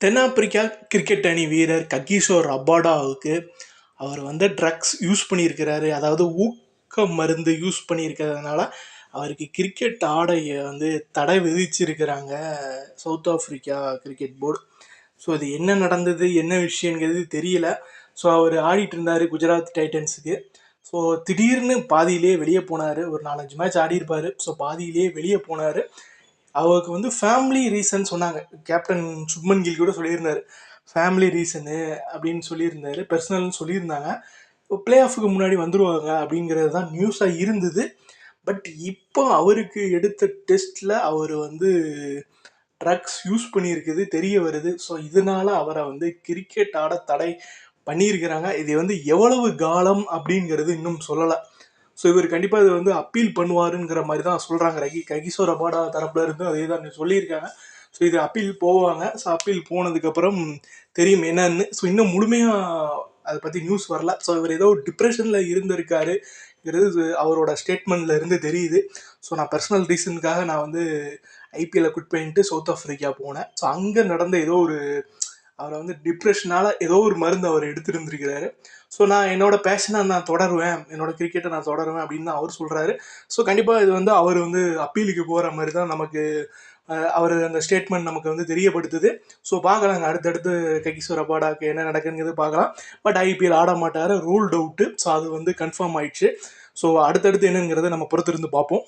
தென்னாப்பிரிக்கா கிரிக்கெட் அணி வீரர் ககிஷோர் ரபாடாவுக்கு அவர் வந்து ட்ரக்ஸ் யூஸ் பண்ணியிருக்கிறாரு. அதாவது ஊக்க மருந்து யூஸ் பண்ணியிருக்கிறதுனால அவருக்கு கிரிக்கெட் ஆடைய வந்து தடை விதிச்சிருக்கிறாங்க South Africa cricket board so அது என்ன நடந்தது என்ன விஷயங்கிறது தெரியல. ஸோ அவர் ஆடிட்டு இருந்தார் குஜராத் டைட்டன்ஸுக்கு. ஸோ திடீர்னு பாதியிலே வெளியே போனார். ஒரு நாலஞ்சு மேட்ச் ஆடியிருப்பார். ஸோ பாதியிலே வெளியே போனார். அவருக்கு வந்து ஃபேமிலி ரீசன் சொன்னாங்க. கேப்டன் சுப்மன் கில் கூட சொல்லியிருந்தார். ஃபேமிலி ரீசனு அப்படின்னு சொல்லியிருந்தாரு. பர்சனல்னு சொல்லியிருந்தாங்க. பிளே ஆஃபுக்கு முன்னாடி வந்துடுவாங்க அப்படிங்கிறது தான் நியூஸாக இருந்தது. பட் இப்போ அவருக்கு எடுத்த டெஸ்ட்டில் அவர் வந்து ட்ரக்ஸ் யூஸ் பண்ணியிருக்குது தெரிய வருது. ஸோ இதனால் அவரை வந்து கிரிக்கெட் ஆட தடை பண்ணியிருக்கிறாங்க. இது வந்து எவ்வளவு காலம் அப்படிங்கிறது இன்னும் சொல்லலை. ஸோ இவர் கண்டிப்பாக இது வந்து அப்பீல் பண்ணுவாருங்கிற மாதிரி தான் சொல்கிறாங்க ரகி ககிசோர் அபாடா தரப்புல இருந்து அதே தான் சொல்லியிருக்காங்க. ஸோ இது அப்பீல் போவாங்க. ஸோ அப்பீல் போனதுக்கப்புறம் தெரியும் என்னன்னு. ஸோ இன்னும் முழுமையாக அதை பற்றி நியூஸ் வரல. ஸோ இவர் ஏதோ டிப்ரெஷனில் இருந்திருக்காருங்கிறது அவரோட ஸ்டேட்மெண்ட்ல இருந்து தெரியுது. ஸோ நான் பர்சனல் ரீசனுக்காக நான் வந்து ஐபிஎல்லை குட் பண்ணிட்டு சவுத் ஆஃப்ரிக்கா போனேன். ஸோ அங்கே நடந்த ஏதோ ஒரு அவரை வந்து டிப்ரெஷனால் ஏதோ ஒரு மருந்து அவர் எடுத்துருந்துருக்கிறாரு. ஸோ நான் என்னோட பேஷனை நான் தொடருவேன். என்னோட கிரிக்கெட்டை நான் தொடருவேன் அப்படின்னு தான் அவர் சொல்கிறாரு ஸோ கண்டிப்பாக இது வந்து அவர் வந்து அப்பீலுக்கு போகிற மாதிரி தான் நமக்கு அவர் அந்த ஸ்டேட்மெண்ட் நமக்கு வந்து தெரியப்படுத்துது. ஸோ பார்க்கலாங்க அடுத்தடுத்து ககிஸ்வர பாடாக்கு என்ன நடக்குங்கிறது பார்க்கலாம். பட் ஐபிஎல் ஆட மாட்டார். ரூல் டவுட்டு ஸோ அது வந்து கன்ஃபார்ம் ஆயிடுச்சு. ஸோ அடுத்தடுத்து என்னங்கிறத நம்ம பொறுத்திருந்து பார்ப்போம்.